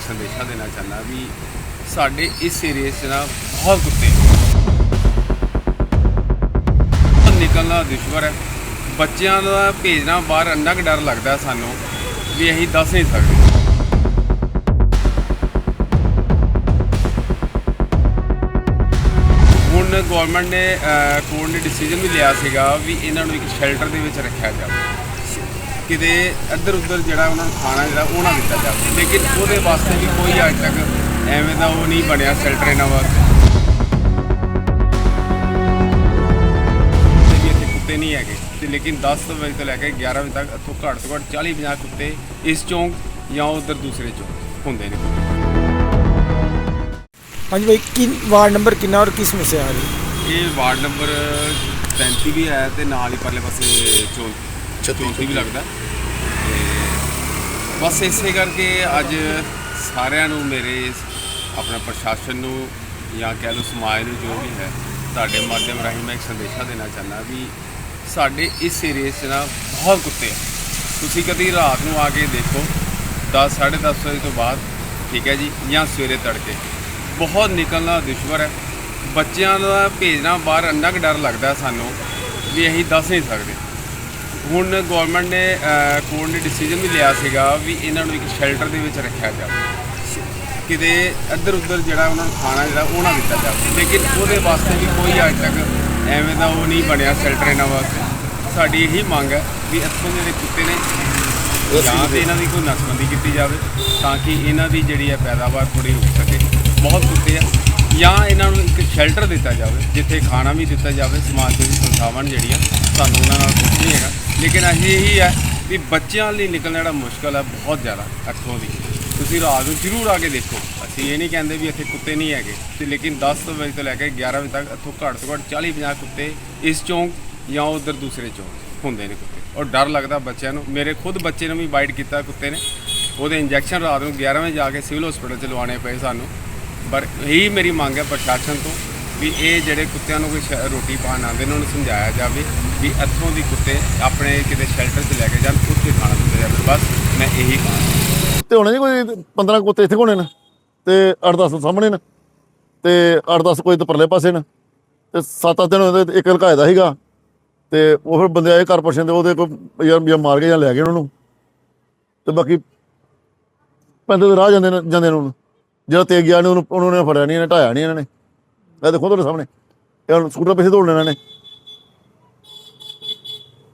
ਇੱਕ ਸੰਦੇਸ਼ਾ ਦੇਣਾ ਚਾਹੁੰਦਾ ਵੀ ਸਾਡੇ ਇਸ ਏਰੀਏ 'ਚ ਨਾ ਬਹੁਤ ਕੁੱਤੇ ਨੇ। ਨਿਕਲਣਾ ਦੁਸ਼ਵਰ ਹੈ ਬੱਚਿਆਂ ਦਾ ਭੇਜਣਾ ਬਾਹਰ ਇੰਨਾ ਕੁ ਡਰ ਲੱਗਦਾ ਸਾਨੂੰ, ਵੀ ਅਸੀਂ ਦੱਸ ਨਹੀਂ ਸਕਦੇ। ਹੁਣ ਗਵਰਨਮੈਂਟ ਨੇ ਕੋਰਟ ਨੇ ਡਿਸੀਜਨ ਵੀ ਲਿਆ ਸੀਗਾ ਵੀ ਇਹਨਾਂ ਨੂੰ ਇੱਕ ਸ਼ੈਲਟਰ ਦੇ ਵਿੱਚ ਰੱਖਿਆ ਜਾਵੇ। ਕਿਤੇ ਇੱਧਰ ਉੱਧਰ ਜਿਹੜਾ ਉਹਨਾਂ ਨੂੰ ਖਾਣਾ ਜਿਹੜਾ ਉਹ ਨਾ ਦਿੱਤਾ ਜਾਵੇ। ਲੇਕਿਨ ਉਹਦੇ ਵਾਸਤੇ ਵੀ ਕੋਈ ਅੱਜ ਤੱਕ ਐਵੇਂ ਦਾ ਉਹ ਨਹੀਂ ਬਣਿਆ ਸ਼ੈਲਟਰ ਇਹਨਾਂ ਵਾਸਤੇ। ਤੇ ਵੀ ਇੱਥੇ ਕੁੱਤੇ ਨਹੀਂ ਹੈਗੇ। ਤੇ ਲੇਕਿਨ 10 ਵਜੇ ਤੋਂ ਲੈ ਕੇ 11 ਵਜੇ ਤੱਕ ਇੱਥੋਂ ਘੱਟ ਤੋਂ ਘੱਟ 40 50 ਕੁੱਤੇ ਇਸ ਚੌਂਕ ਜਾਂ ਉਧਰ ਦੂਸਰੇ ਚੌਂਕ ਹੁੰਦੇ ਨੇ। ਹਾਂਜੀ ਭਾਈ ਕੀ ਵਾਰਡ ਨੰਬਰ ਕਿੰਨਾ ਔਰ ਕੀ ਸਮੱਸਿਆ ਆ ਰਹੀ ਇਹ ਵਾਰਡ ਨੰਬਰ 35 ਵੀ ਹੈ ਤੇ ਨਾਲ ਹੀ ਪਰਲੇ ਪਾਸੇ ਚੌਂ 34 ਵੀ ਲੱਗਦਾ? ਤੇ ਬਸ ਇਸੇ ਕਰਕੇ ਅੱਜ ਸਾਰਿਆਂ ਨੂੰ ਮੇਰੇ ਆਪਣਾ ਪ੍ਰਸ਼ਾਸਨ ਨੂੰ ਜਾਂ ਕਹਿ ਲਓ ਸਮਾਜ ਨੂੰ ਜੋ ਵੀ ਹੈ, ਤੁਹਾਡੇ ਮਾਧਿਅਮ ਰਾਹੀਂ ਮੈਂ ਇੱਕ ਸੰਦੇਸ਼ਾ ਦੇਣਾ ਚਾਹੁੰਦਾ ਵੀ ਸਾਡੇ ਇਸ ਏਰੀਏ 'ਚ ਨਾ ਬਹੁਤ ਕੁੱਤੇ ਆ। ਤੁਸੀਂ ਕਦੀ ਰਾਤ ਨੂੰ ਆ ਕੇ ਦੇਖੋ 10 10:30 ਵਜੇ ਤੋਂ ਬਾਅਦ, ਠੀਕ ਹੈ ਜੀ, ਜਾਂ ਸਵੇਰੇ ਤੜਕੇ। ਬਹੁਤ ਨਿਕਲਣਾ ਦੁਸ਼ਵਰ ਹੈ। ਬੱਚਿਆਂ ਦਾ ਭੇਜਣਾ ਬਾਹਰ, ਇੰਨਾ ਕੁ ਡਰ ਲੱਗਦਾ ਸਾਨੂੰ ਵੀ ਅਸੀਂ ਦੱਸ ਨਹੀਂ ਸਕਦੇ। ਹੁਣ ਗਵਰਨਮੈਂਟ ਨੇ ਕੋਰਟ ਨੇ ਡਿਸੀਜਨ ਵੀ ਲਿਆ ਸੀਗਾ ਵੀ ਇਹਨਾਂ ਨੂੰ ਇੱਕ ਸ਼ੈਲਟਰ ਦੇ ਵਿੱਚ ਰੱਖਿਆ ਜਾਵੇ। ਕਿਤੇ ਇੱਧਰ ਉੱਧਰ ਜਿਹੜਾ ਉਹਨਾਂ ਨੂੰ ਖਾਣਾ ਜਿਹੜਾ ਉਹ ਨਾ ਦਿੱਤਾ ਜਾਵੇ। ਲੇਕਿਨ ਉਹਦੇ ਵਾਸਤੇ ਵੀ ਕੋਈ ਅੱਜ ਤੱਕ ਐਵੇਂ ਦਾ ਉਹ ਨਹੀਂ ਬਣਿਆ ਸ਼ੈਲਟਰ ਇਹਨਾਂ ਵਾਸਤੇ। ਸਾਡੀ ਇਹੀ ਮੰਗ ਹੈ ਵੀ ਇੱਥੋਂ ਦੇ ਜਿਹੜੇ ਕੁੱਤੇ ਨੇ ਜਾਂ ਤੇ ਇਹਨਾਂ ਦੀ ਕੋਈ ਨਸਬੰਦੀ ਕੀਤੀ ਜਾਵੇ ਤਾਂ ਕਿ ਇਹਨਾਂ ਦੀ ਜਿਹੜੀ ਹੈ ਪੈਦਾਵਾਰ ਥੋੜੀ ਰੁਕ ਸਕੇ। ਬਹੁਤ ਕੁੱਤੇ ਆ। ਜਾਂ ਇਹਨਾਂ ਨੂੰ ਇੱਕ ਸ਼ੈਲਟਰ ਦਿੱਤਾ ਜਾਵੇ ਜਿੱਥੇ ਖਾਣਾ ਵੀ ਦਿੱਤਾ ਜਾਵੇ ਸਮਾਜ ਸੇਵੀ ਸੰਸਥਾਵਾਂ ਜਿਹੜੀਆਂ ਸਾਨੂੰ ਉਹਨਾਂ ਨਾਲ ਕੁਝ ਨਹੀਂ ਹੈਗਾ। ਲੇਕਿਨ ਅਸੀਂ ਇਹੀ ਹੈ ਵੀ ਬੱਚਿਆਂ ਲਈ ਨਿਕਲਣਾ ਜਿਹੜਾ ਮੁਸ਼ਕਲ ਹੈ ਬਹੁਤ ਜ਼ਿਆਦਾ ਇੱਥੋਂ ਦੀ। ਤੁਸੀਂ ਰਾਤ ਨੂੰ ਜ਼ਰੂਰ ਆ ਕੇ ਦੇਖੋ। ਅਸੀਂ ਇਹ ਨਹੀਂ ਕਹਿੰਦੇ ਵੀ ਇੱਥੇ ਕੁੱਤੇ ਨਹੀਂ ਹੈਗੇ। ਤੇ ਲੇਕਿਨ 10 ਵਜੇ ਤੋਂ ਲੈ ਕੇ 11 ਵਜੇ ਤੱਕ ਇੱਥੋਂ ਘੱਟ ਤੋਂ ਘੱਟ 40 50 ਕੁੱਤੇ ਇਸ ਚੌਂਕ ਜਾਂ ਉਧਰ ਦੂਸਰੇ ਚੌਂਕ ਹੁੰਦੇ ਨੇ ਕੁੱਤੇ। ਔਰ ਡਰ ਲੱਗਦਾ ਬੱਚਿਆਂ ਨੂੰ। ਮੇਰੇ ਖੁਦ ਬੱਚੇ ਨੂੰ ਵੀ ਬਾਈਟ ਕੀਤਾ ਕੁੱਤੇ ਨੇ। ਉਹਦੇ ਇੰਜੈਕਸ਼ਨ ਰਾਤ ਨੂੰ 11 ਵਜੇ ਜਾ ਕੇ ਸਿਵਲ ਹਸਪੀਟਲ ਚ ਲਵਾਉਣੇ ਪਏ ਸਾਨੂੰ। ਪਰ ਇਹੀ ਮੇਰੀ ਮੰਗ ਹੈ ਪ੍ਰਸ਼ਾਸਨ ਤੋਂ ਵੀ ਇਹ ਜਿਹੜੇ ਕੁੱਤਿਆਂ ਨੂੰ ਕੋਈ ਸ਼- ਰੋਟੀ ਪਾਣ ਆਉਂਦੇ ਨੇ, ਉਹਨਾਂ ਨੂੰ ਸਮਝਾਇਆ ਜਾਵੇ ਵੀ ਇੱਥੋਂ ਦੀ ਕੁੱਤੇ ਆਪਣੇ ਕਿਤੇ ਸ਼ੈਲਟਰ 'ਚ ਲੈ ਕੇ ਜਾਣ, ਉੱਥੇ ਖਾਣਾ ਦਿੱਤਾ ਜਾਵੇ। ਬਸ ਮੈਂ ਇਹੀ ਕਹਾਂ ਤੇ ਹੋਣੇ ਜੀ ਕੋਈ 15 ਕੁੱਤੇ ਇੱਥੇ ਹੋਣੇ ਨੇ ਤੇ 8-10 ਸਾਹਮਣੇ ਨੇ ਤੇ 8-10 ਕੋਈ ਤੇ ਪਰਲੇ ਪਾਸੇ ਨੇ ਤੇ 7-8 ਦਿਨ ਉਹਦੇ ਤੇ ਇੱਕ ਲਕਾਇਆ ਸੀਗਾ ਤੇ ਉਹ ਫਿਰ ਬੰਦੇ ਆਏ ਕਾਰਪੋਰੇਸ਼ਨ ਦੇ ਉਹਦੇ ਕੋਈ ਯਾਰ ਜਾਂ ਮਾਰ ਕੇ ਜਾਂ ਲੈ ਗਏ ਉਹਨਾਂ ਨੂੰ। ਤੇ ਬਾਕੀ ਪੈਂਦੇ ਤੇ ਰਾਹ ਜਾਂਦੇ ਨੇ ਜਾਂਦੇ ਨੇ ਉਹਨੂੰ। ਜਿਹੜਾ ਤੇਜ਼ ਗਿਆ ਨੇ ਉਹਨੂੰ ਉਹਨਾਂ ਨੇ ਫੜਿਆ ਨਹੀਂ ਇਹਨੇ ਢਾਇਆ ਨਹੀਂ ਇਹਨਾਂ ਨੇ। ਮੈਂ ਦੇਖੋ ਤੁਹਾਡੇ ਸਾਹਮਣੇ। ਇਹ ਹੁਣ ਸਕੂਟਰ ਪਿੱਛੇ ਦੌੜ ਲੈਣਾ ਨੇ।